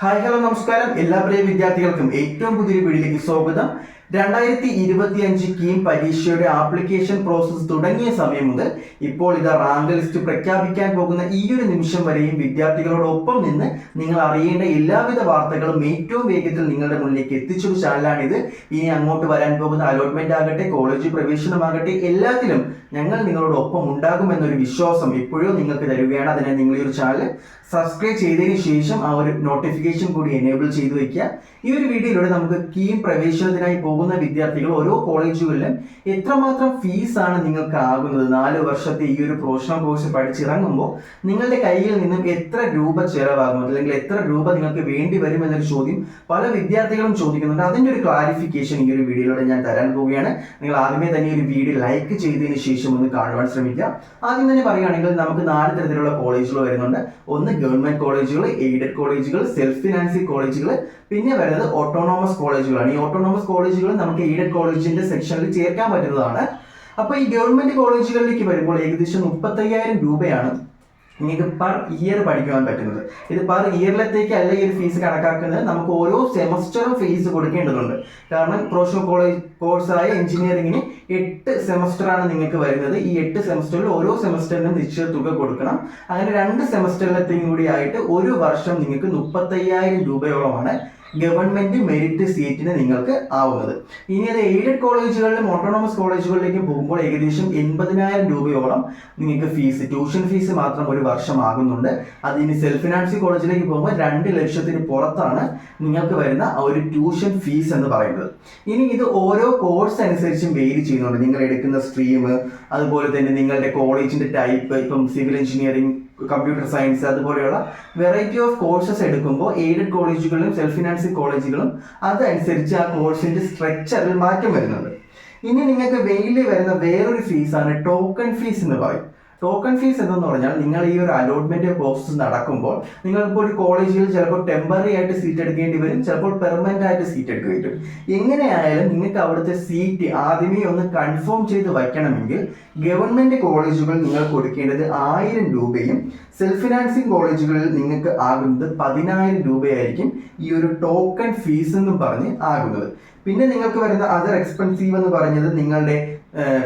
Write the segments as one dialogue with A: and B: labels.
A: Hi hello നമസ്കാരം. എല്ലാ പ്രിയ വിദ്യാർത്ഥികൾക്കും ഏറ്റവും പുതിയൊരു വീഡിയോയിലേക്ക് സ്വാഗതം. രണ്ടായിരത്തി ഇരുപത്തി അഞ്ച് കീം പരീക്ഷയുടെ ആപ്ലിക്കേഷൻ പ്രോസസ്സ് തുടങ്ങിയ സമയം മുതൽ ഇപ്പോൾ ഇത് റാങ്ക് ലിസ്റ്റ് പ്രഖ്യാപിക്കാൻ പോകുന്ന ഈ ഒരു നിമിഷം വരെയും വിദ്യാർത്ഥികളോടൊപ്പം നിന്ന് നിങ്ങൾ അറിയേണ്ട എല്ലാവിധ വാർത്തകളും ഏറ്റവും വേഗത്തിൽ നിങ്ങളുടെ മുന്നിലേക്ക് എത്തിച്ചൊരു ചാനലാണിത്. ഇനി അങ്ങോട്ട് വരാൻ പോകുന്ന അലോട്ട്മെന്റ് ആകട്ടെ കോളേജ് പ്രവേശനമാകട്ടെ എല്ലാത്തിലും ഞങ്ങൾ നിങ്ങളോടൊപ്പം ഉണ്ടാകും എന്നൊരു വിശ്വാസം ഇപ്പോഴും നിങ്ങൾക്ക് തരികയാണ്. അതിനെ നിങ്ങൾ ഈ ഒരു ചാനൽ സബ്സ്ക്രൈബ് ചെയ്തതിന് ശേഷം ആ ഒരു നോട്ടിഫിക്കേഷൻ കൂടി എനേബിൾ ചെയ്തു വയ്ക്കുക. ഈ ഒരു വീഡിയോയിലൂടെ നമുക്ക് കീം പ്രവേശനത്തിനായി പോകുന്ന വിദ്യാർത്ഥികൾ ഓരോ കോളേജുകളിലും എത്രമാത്രം ഫീസാണ് നിങ്ങൾക്ക് ആകുന്നത് നാല് വർഷത്തെ ഈ ഒരു പ്രൊഫഷണൽ കോഴ്സ് പഠിച്ചിറങ്ങുമ്പോൾ നിങ്ങളുടെ കയ്യിൽ നിന്നും എത്ര രൂപ ചെലവാകും അല്ലെങ്കിൽ എത്ര രൂപ നിങ്ങൾക്ക് വേണ്ടി വരും എന്നൊരു ചോദ്യം പല വിദ്യാർത്ഥികളും ചോദിക്കുന്നുണ്ട്. അതിന്റെ ഒരു ക്ലാരിഫിക്കേഷൻ ഈ ഒരു വീഡിയോയിലൂടെ ഞാൻ തരാൻ പോവുകയാണ്. നിങ്ങൾ ആദ്യമേ തന്നെ ഒരു വീഡിയോ ലൈക്ക് ചെയ്തതിന് ശേഷം ഒന്ന് കാണുവാൻ ശ്രമിക്കുക. ആദ്യം തന്നെ പറയുകയാണെങ്കിൽ നമുക്ക് നാല് തരത്തിലുള്ള കോളേജുകൾ വരുന്നുണ്ട്. ഒന്ന് ഗവൺമെന്റ് കോളേജുകൾ എയ്ഡഡ് കോളേജുകൾ സെൽഫ് ഫിനാൻസിങ് കോളേജുകൾ പിന്നെ വരുന്നത് ഓട്ടോണോമസ് കോളേജുകളാണ്. ഈ ഓട്ടോണോമസ് കോളേജുകൾ നമുക്ക് എയ്ഡഡ് കോളേജിന്റെ സെക്ഷനിൽ ചേർക്കാൻ പറ്റുന്നതാണ്. അപ്പൊ ഈ ഗവൺമെന്റ് കോളേജുകളിലേക്ക് വരുമ്പോൾ ഏകദേശം മുപ്പത്തയ്യായിരം രൂപയാണ് നിങ്ങൾക്ക് പെർ ഇയർ പഠിക്കുവാൻ പറ്റുന്നത്. ഇത് പെർ ഇയറിലത്തേക്ക് അല്ല ഈ ഒരു ഫീസ് കണക്കാക്കുന്നത്. നമുക്ക് ഓരോ സെമസ്റ്ററും ഫീസ് കൊടുക്കേണ്ടതുണ്ട്. കാരണം പ്രൊഫഷണൽ കോളേജ് കോഴ്സായ എഞ്ചിനീയറിംഗിന് എട്ട് സെമസ്റ്ററാണ് നിങ്ങൾക്ക് വരുന്നത്. ഈ എട്ട് സെമസ്റ്ററിൽ ഓരോ സെമസ്റ്ററിനും നിശ്ചിത തുക കൊടുക്കണം. അങ്ങനെ രണ്ട് സെമസ്റ്ററിലത്തേക്കും കൂടി ആയിട്ട് ഒരു വർഷം നിങ്ങൾക്ക് മുപ്പത്തയ്യായിരം രൂപയോളമാണ് ഗവൺമെന്റ് മെറിറ്റ് സീറ്റിന് നിങ്ങൾക്ക് ആവുന്നത്. ഇനി അത് എയ്ഡഡ് കോളേജുകളിലും ഓട്ടോണോമസ് കോളേജുകളിലേക്കും പോകുമ്പോൾ ഏകദേശം എൺപതിനായിരം രൂപയോളം നിങ്ങൾക്ക് ഫീസ് ട്യൂഷൻ ഫീസ് മാത്രം ഒരു വർഷം ആകുന്നുണ്ട് അത് ഇനി സെൽഫ് ഫിനാൻസിങ് കോളേജിലേക്ക് പോകുമ്പോൾ രണ്ട് ലക്ഷത്തിന് പുറത്താണ് നിങ്ങൾക്ക് വരുന്ന ഒരു ട്യൂഷൻ ഫീസ് എന്ന് പറയുന്നത്. ഇനി ഇത് ഓരോ കോഴ്സ് അനുസരിച്ചും വേരി ചെയ്യുന്നുണ്ട്. നിങ്ങൾ എടുക്കുന്ന സ്ട്രീം അതുപോലെ തന്നെ നിങ്ങളുടെ കോളേജിന്റെ ടൈപ്പ് ഇപ്പം സിവിൽ എഞ്ചിനീയറിംഗ് കമ്പ്യൂട്ടർ സയൻസ് അതുപോലെയുള്ള വെറൈറ്റി ഓഫ് കോഴ്സസ് എടുക്കുമ്പോൾ എയ്ഡഡ് കോളേജുകളും സെൽഫ് ഫിനാൻസിങ് കോളേജുകളും അതനുസരിച്ച് ആ കോഴ്സിന്റെ സ്ട്രക്ചറിൽ മാറ്റം വരുന്നുണ്ട്. ഇനി നിങ്ങൾക്ക് വെയിലിൽ വരുന്ന വേറൊരു ഫീസാണ് ടോക്കൺ ഫീസ് എന്ന് പറയും. ടോക്കൺ ഫീസ് എന്തെന്ന് പറഞ്ഞാൽ നിങ്ങൾ ഈ ഒരു അലോട്ട്മെന്റ് പ്രോസസ് നടക്കുമ്പോൾ നിങ്ങൾക്കിപ്പോൾ ഒരു കോളേജിൽ ചിലപ്പോൾ ടെമ്പററി ആയിട്ട് സീറ്റ് എടുക്കേണ്ടി വരും ചിലപ്പോൾ പെർമനന്റ് ആയിട്ട് സീറ്റ് എടുക്കേണ്ടി വരും. എങ്ങനെയായാലും നിങ്ങൾക്ക് അവിടുത്തെ സീറ്റ് ആദ്യമേ ഒന്ന് കൺഫേം ചെയ്ത് വയ്ക്കണമെങ്കിൽ ഗവൺമെന്റ് കോളേജുകൾ നിങ്ങൾ കൊടുക്കേണ്ടത് ആയിരം രൂപയും സെൽഫ് ഫിനാൻസിങ് കോളേജുകളിൽ നിങ്ങൾക്ക് ആകുന്നത് പതിനായിരം രൂപയായിരിക്കും ഈ ഒരു ടോക്കൺ ഫീസ് എന്നും പറഞ്ഞ് ആകുന്നത്. പിന്നെ നിങ്ങൾക്ക് വരുന്ന അതർ എക്സ്പെൻസീവ് എന്ന് പറഞ്ഞത് നിങ്ങളുടെ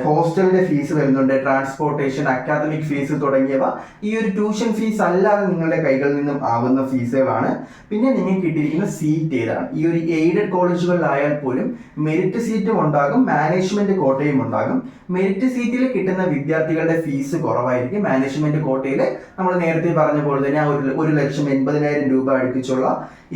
A: ഹോസ്റ്റലിന്റെ ഫീസ് വരുന്നുണ്ട് ട്രാൻസ്പോർട്ടേഷൻ അക്കാദമിക് ഫീസ് തുടങ്ങിയവ. ഈ ഒരു ട്യൂഷൻ ഫീസ് അല്ലാതെ നിങ്ങളുടെ കൈകളിൽ നിന്നും ആവുന്ന ഫീസുകളാണ് പിന്നെ നിങ്ങൾക്ക് കിട്ടിയിരിക്കുന്ന സീറ്റ് ഏതാണ്. ഈ ഒരു എയ്ഡഡ് കോളേജുകളിലായാൽ പോലും മെറിറ്റ് സീറ്റും ഉണ്ടാകും മാനേജ്മെന്റ് കോട്ടയും ഉണ്ടാകും. മെറിറ്റ് സീറ്റിൽ കിട്ടുന്ന വിദ്യാർത്ഥികളുടെ ഫീസ് കുറവായിരിക്കും. മാനേജ്മെന്റ് കോട്ടയിൽ നമ്മൾ നേരത്തെ പറഞ്ഞ പോലെ തന്നെ ഒരു ഒരു ലക്ഷം എൺപതിനായിരം രൂപ അടുപ്പിച്ചുള്ള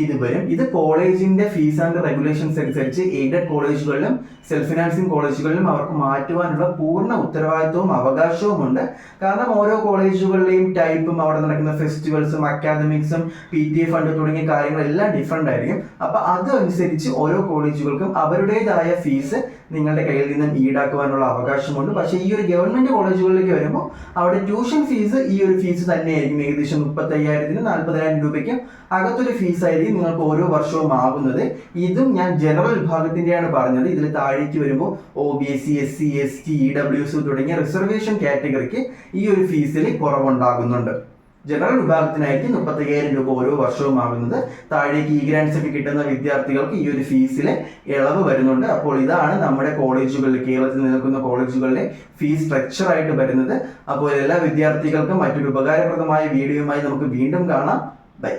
A: ഇത് വരും. ഇത് കോളേജിന്റെ ഫീസ് ആൻഡ് റെഗുലേഷൻസ് അനുസരിച്ച് എയ്ഡഡ് കോളേജുകളിലും സെൽഫ് ഫിനാൻസിങ് കോളേജുകളിലും അവർക്ക് മാറ്റുവാനുള്ള പൂർണ ഉത്തരവാദിത്വവും അവകാശവും ഉണ്ട് കാരണം ഓരോ കോളേജുകളിലെയും ടൈപ്പും അവിടെ നടക്കുന്ന ഫെസ്റ്റിവൽസും അക്കാദമിക്സും പി ടി എ ഫണ്ട് തുടങ്ങിയ കാര്യങ്ങളെല്ലാം ഡിഫറെന്റ് ആയിരിക്കും. അപ്പോൾ അതനുസരിച്ച് ഓരോ കോളേജുകൾക്കും അവരുടേതായ ഫീസ് നിങ്ങളുടെ കയ്യിൽ നിന്ന് ഈടാക്കുവാനുള്ള അവകാശമുണ്ട്. പക്ഷേ ഈ ഒരു ഗവൺമെന്റ് കോളേജുകളിലേക്ക് വരുമ്പോൾ അവിടെ ട്യൂഷൻ ഫീസ് ഈ ഒരു ഫീസ് തന്നെയായിരിക്കും ഏകദേശം മുപ്പത്തി അയ്യായിരത്തിനും നാൽപ്പതിനായിരം രൂപയ്ക്ക് അകത്തൊരു ഫീസായിരിക്കും നിങ്ങൾക്ക് ഓരോ വർഷവും ആകുന്നത് ഇതും ഞാൻ ജനറൽ വിഭാഗത്തിന്റെയാണ് പറഞ്ഞത്. ഇതിൽ താഴേക്ക് വരുമ്പോൾ O B S C S C S T E W C തുടങ്ങിയ റിസർവേഷൻ കാറ്റഗറിക്ക് ഈ ഒരു ഫീസിൽ കുറവുണ്ടാകുന്നുണ്ട്. ജനറൽ വിഭാഗത്തിനായിരിക്കും മുപ്പത്തയ്യായിരം രൂപ ഓരോ വർഷവും ആകുന്നത് താഴേക്ക് ഈ ഗ്രാൻസ് ഒക്കെ കിട്ടുന്ന വിദ്യാർത്ഥികൾക്ക് ഈ ഒരു ഫീസിലെ ഇളവ് വരുന്നുണ്ട്. അപ്പോൾ ഇതാണ് നമ്മുടെ കോളേജുകളിൽ കേരളത്തിൽ നിൽക്കുന്ന കോളേജുകളിലെ ഫീസ് സ്ട്രക്ചർ ആയിട്ട് വരുന്നത്. അപ്പോൾ എല്ലാ വിദ്യാർത്ഥികൾക്കും മറ്റൊരു ഉപകാരപ്രദമായ വീഡിയോയുമായി നമുക്ക് വീണ്ടും കാണാം. ബൈ